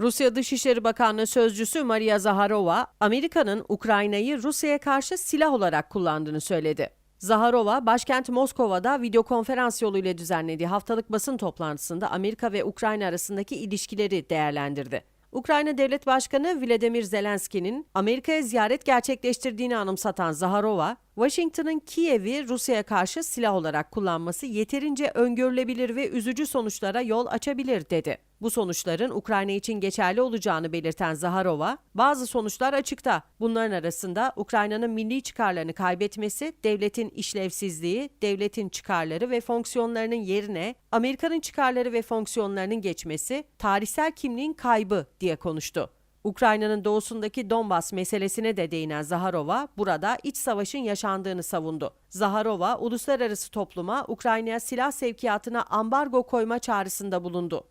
Rusya Dışişleri Bakanlığı Sözcüsü Maria Zaharova, Amerika'nın Ukrayna'yı Rusya'ya karşı silah olarak kullandığını söyledi. Zaharova, başkent Moskova'da video konferans yoluyla düzenlediği haftalık basın toplantısında Amerika ve Ukrayna arasındaki ilişkileri değerlendirdi. Ukrayna Devlet Başkanı Vladimir Zelenski'nin Amerika'ya ziyaret gerçekleştirdiğini anımsatan Zaharova, Washington'ın Kiev'i Rusya'ya karşı silah olarak kullanması yeterince öngörülebilir ve üzücü sonuçlara yol açabilir dedi. Bu sonuçların Ukrayna için geçerli olacağını belirten Zaharova, bazı sonuçlar açıkta. Bunların arasında Ukrayna'nın milli çıkarlarını kaybetmesi, devletin işlevsizliği, devletin çıkarları ve fonksiyonlarının yerine Amerika'nın çıkarları ve fonksiyonlarının geçmesi, tarihsel kimliğin kaybı diye konuştu. Ukrayna'nın doğusundaki Donbas meselesine de değinen Zaharova, burada iç savaşın yaşandığını savundu. Zaharova, uluslararası topluma Ukrayna'ya silah sevkiyatına ambargo koyma çağrısında bulundu.